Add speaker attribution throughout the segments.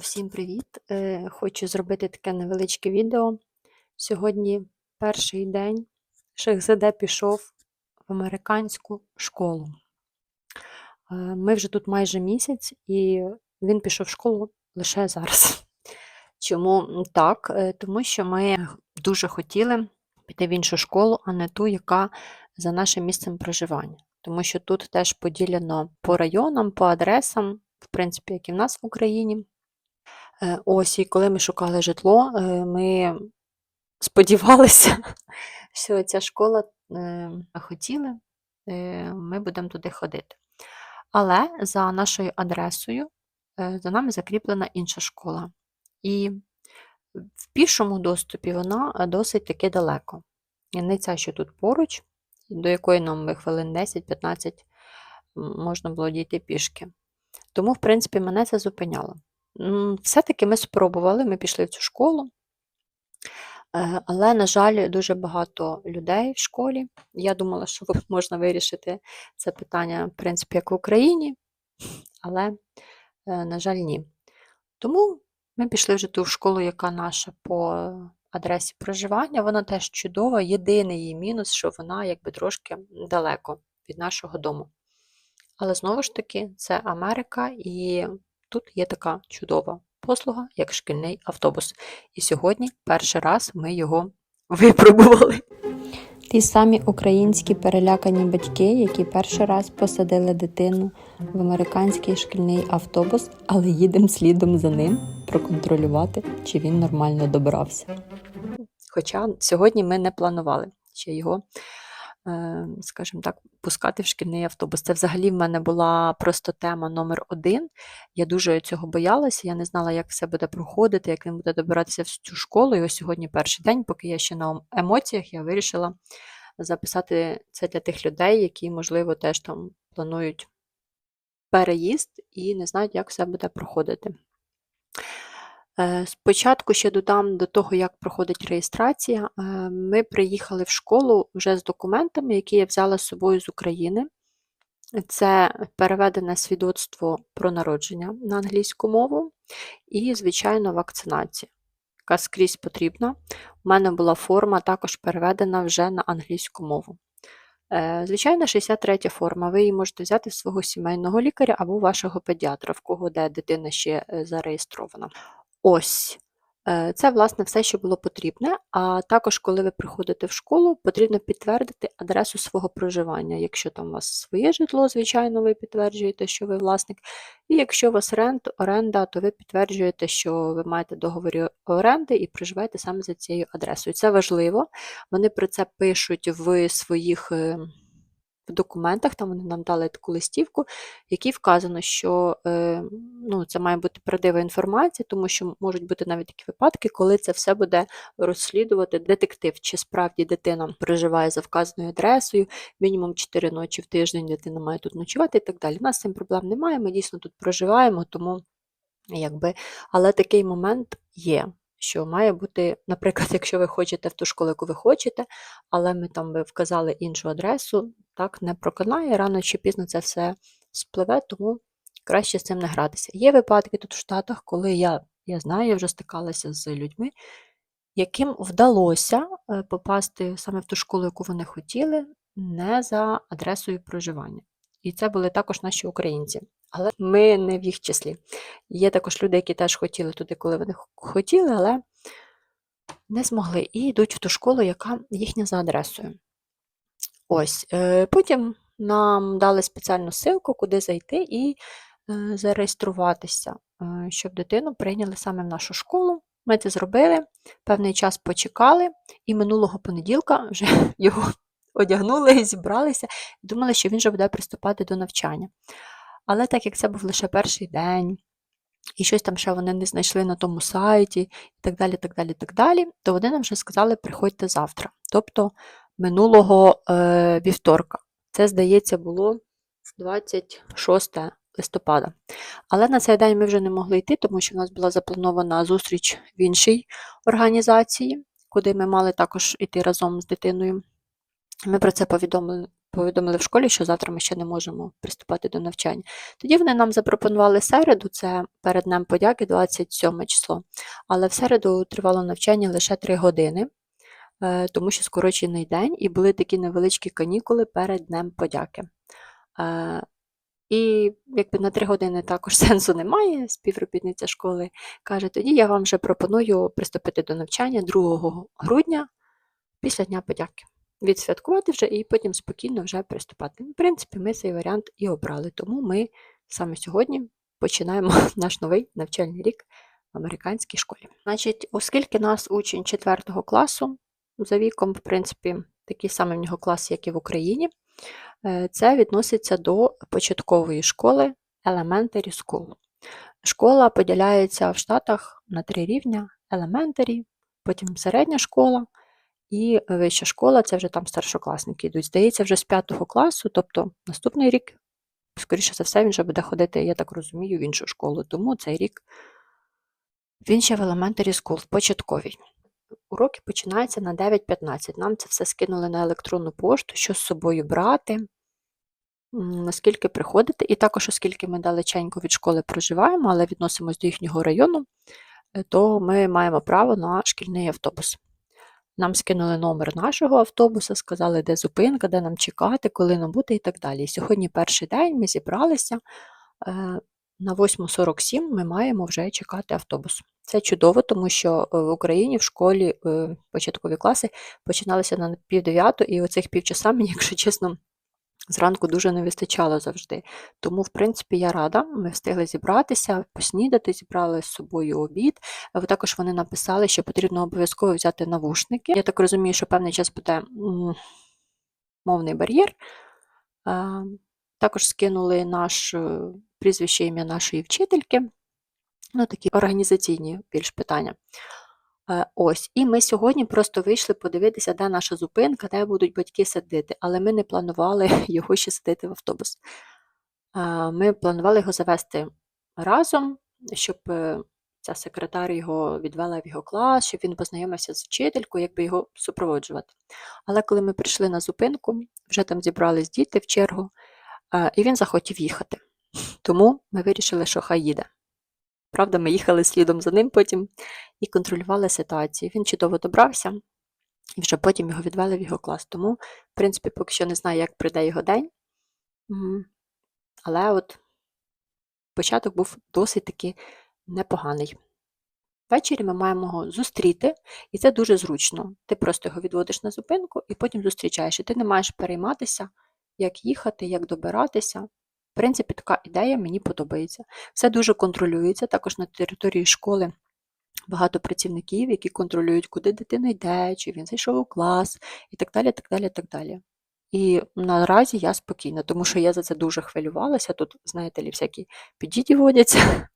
Speaker 1: Всім привіт! Е, Хочу зробити таке невеличке відео. Сьогодні перший день Шехзаде пішов в американську школу. Е, Ми вже тут майже місяць, і він пішов в школу лише зараз. Чому так? Е, Тому що ми дуже хотіли піти в іншу школу, а не ту, яка за нашим місцем проживання. Тому що тут теж поділено по районам, по адресам, в принципі, як і в нас в Україні. Е, Ось, і коли ми шукали житло, е, ми сподівалися, що ця школа е, хотіли, ми будемо туди ходити. Але за нашою адресою за нами закріплена інша школа. І в пішому доступі вона досить таки далеко. Не ця, що тут поруч, до якої нам хвилин 10-15 можна було дійти пішки. Тому, в принципі, мене це зупиняло. Все-таки ми спробували, ми пішли в цю школу, Е, але, на жаль, дуже багато людей в школі. Я думала, що можна вирішити це питання, в принципі, як в Україні, але, е, на жаль, ні. Тому ми пішли вже ту школу, яка наша по адресі проживання. Вона теж чудова. Єдиний її мінус, що вона якби трошки далеко від нашого дому. Але знову ж таки, це Америка, і тут є така чудова послуга, як шкільний автобус. І сьогодні перший раз ми його випробували.
Speaker 2: Ті самі українські перелякані батьки, які перший раз посадили дитину в американський шкільний автобус, але їдемо слідом за ним проконтролювати, чи він нормально добрався.
Speaker 1: Хоча сьогодні ми не планували ще його, скажімо так, пускати в шкільний автобус. Це взагалі в мене була просто тема номер один. Я дуже цього боялася, я не знала, як все буде проходити, як він буде добиратися в цю школу. І ось сьогодні перший день, поки я ще на емоціях, я вирішила записати це для тих людей, які, можливо, теж там планують переїзд і не знають, як все буде проходити. Е, Спочатку ще додам до того, як проходить реєстрація. Е, Ми приїхали в школу вже з документами, які я взяла з собою з України. Це переведене свідоцтво про народження на англійську мову і, звичайно, вакцинація, яка скрізь потрібна. У мене була форма також переведена вже на англійську мову. Е, Звичайно, 63 форма. Ви її можете взяти в свого сімейного лікаря або вашого педіатра, в кого де дитина ще зареєстрована. Ось. Е, Це, власне, все, що було потрібне. А також, коли ви приходите в школу, потрібно підтвердити адресу свого проживання. Якщо там у вас своє житло, звичайно, ви підтверджуєте, що ви власник. І якщо у вас рент, оренда, то ви підтверджуєте, що ви маєте договір оренди і проживаєте саме за цією адресою. Це важливо. Вони про це пишуть в своїх. В документах там вони нам дали таку листівку, в якій вказано, що е, ну, це має бути правдива інформація, тому що можуть бути навіть такі випадки, коли це все буде розслідувати детектив, чи справді дитина проживає за вказаною адресою, мінімум 4 ночі в тиждень дитина має тут ночувати і так далі. У нас цим проблем немає, ми дійсно тут проживаємо, тому якби, але такий момент є. Що має бути, наприклад, якщо ви хочете в ту школу, яку ви хочете, але ми там би вказали іншу адресу, так не проконає, рано чи пізно це все спливе, тому краще з цим не гратися. Є випадки тут в Штатах, коли я, я знаю, я вже стикалася з людьми, яким вдалося е, попасти саме в ту школу, яку вони хотіли, не за адресою проживання. І це були також наші українці. Але ми не в їх числі. Є також люди, які теж хотіли туди, коли вони хотіли, але не змогли. І йдуть в ту школу, яка їхня за адресою. Ось. е, Потім нам дали спеціальну ссылку, куди зайти і е, зареєструватися, е, щоб дитину прийняли саме в нашу школу. Ми це зробили, певний час почекали, і минулого понеділка вже його одягнули, зібралися і думали, що він вже буде приступати до навчання. Але так як це був лише перший день, і щось там ще вони не знайшли на тому сайті, і так далі, так далі, так далі, то вони нам вже сказали, приходьте завтра. Тобто минулого е, вівторка. Це, здається, було 26 листопада. Але на цей день ми вже не могли йти, тому що в нас була запланована зустріч в іншій організації, куди ми мали також йти разом з дитиною. Ми про це повідомили повідомили в школі, що завтра ми ще не можемо приступати до навчання. Тоді вони нам запропонували середу, це перед Днем подяки, 27 число. Але в середу тривало навчання лише 3 години, е, тому що скорочений день, і були такі невеличкі канікули перед Днем подяки. Е, І якби на 3 години також сенсу немає, співробітниця школи каже, тоді я вам вже пропоную приступити до навчання 2 грудня після Дня подяки. Відсвяткувати вже і потім спокійно вже приступати. В принципі, ми цей варіант і обрали, тому ми саме сьогодні починаємо наш новий навчальний рік в американській школі. Значить, оскільки нас учень 4 класу за віком, в принципі, такий самий в нього клас, як і в Україні, е, це відноситься до початкової школи Elementary School. Школа поділяється в Штатах на три рівня: Elementary, потім середня школа і вища школа, це вже там старшокласники йдуть. Здається, вже з 5 класу, тобто наступний рік, скоріше за все, він вже буде ходити, я так розумію, в іншу школу. Тому цей рік він ще в Elementary School, в початковій. Уроки починаються на 9.15. Нам це все скинули на електронну пошту, що з собою брати, наскільки приходити. І також, оскільки ми далеченько від школи проживаємо, але відносимось до їхнього району, е, то ми маємо право на шкільний автобус. Нам скинули номер нашого автобуса, сказали, де зупинка, де нам чекати, коли нам бути і так далі. Сьогодні перший день ми зібралися. е, На 8.47 ми маємо вже чекати автобус. Це чудово, тому що е, в Україні в школі е, початкові класи починалися на пів дев'яту, і оцих півчаса мені, якщо чесно, зранку дуже не вистачало завжди. Тому, в принципі, я рада. Ми встигли зібратися, поснідати, зібрали з собою обід. Також вони написали, що потрібно обов'язково взяти навушники. Я так розумію, що певний час буде мовний бар'єр. Також скинули наш е, прізвище ім'я нашої вчительки. Ну, такі організаційні більш питання. Е, Ось, і ми сьогодні просто вийшли подивитися, де наша зупинка, де будуть батьки сидіти, але ми не планували його ще садити в автобус. Е, Ми планували його завести разом, щоб е, ця секретар його відвела в його клас, щоб він познайомився з вчителькою, якби його супроводжувати. Але коли ми прийшли на зупинку, вже там зібрались діти в чергу, і він захотів їхати. Тому ми вирішили, що хай їде. Правда, ми їхали слідом за ним потім і контролювали ситуацію. Він чудово добрався, і вже потім його відвели в його клас. Тому, в принципі, поки що не знаю, як прийде його день. Але от початок був досить таки непоганий. Ввечері ми маємо його зустріти, і це дуже зручно. Ти просто його відводиш на зупинку і потім зустрічаєш. І ти не маєш перейматися, як їхати, як добиратися. Принципі, така ідея мені подобається. Все дуже контролюється. Також на території школи багато працівників, які контролюють, куди дитина йде, чи він зайшов у клас, і так далі. так далі, так далі. І наразі я спокійна, тому що я за це дуже хвилювалася. Тут, знаєте, лі, всякі підіді водяться.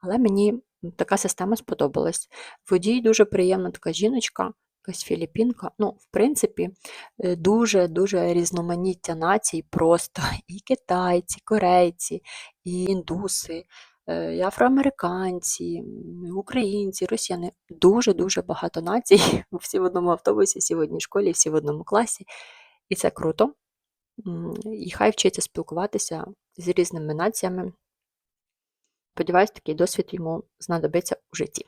Speaker 1: Але мені така система сподобалась. Водій дуже приємна така жіночка, якась філіппінка. Ну, в принципі, дуже-дуже різноманіття націй просто. І китайці, корейці, і індуси, е, і афроамериканці, м, українці, росіяни. Дуже-дуже багато націй. Всі в одному автобусі, всі в одній школі, всі в одному класі. І це круто. І хай вчиться спілкуватися з різними націями. Сподіваюсь, такий досвід йому знадобиться у житті.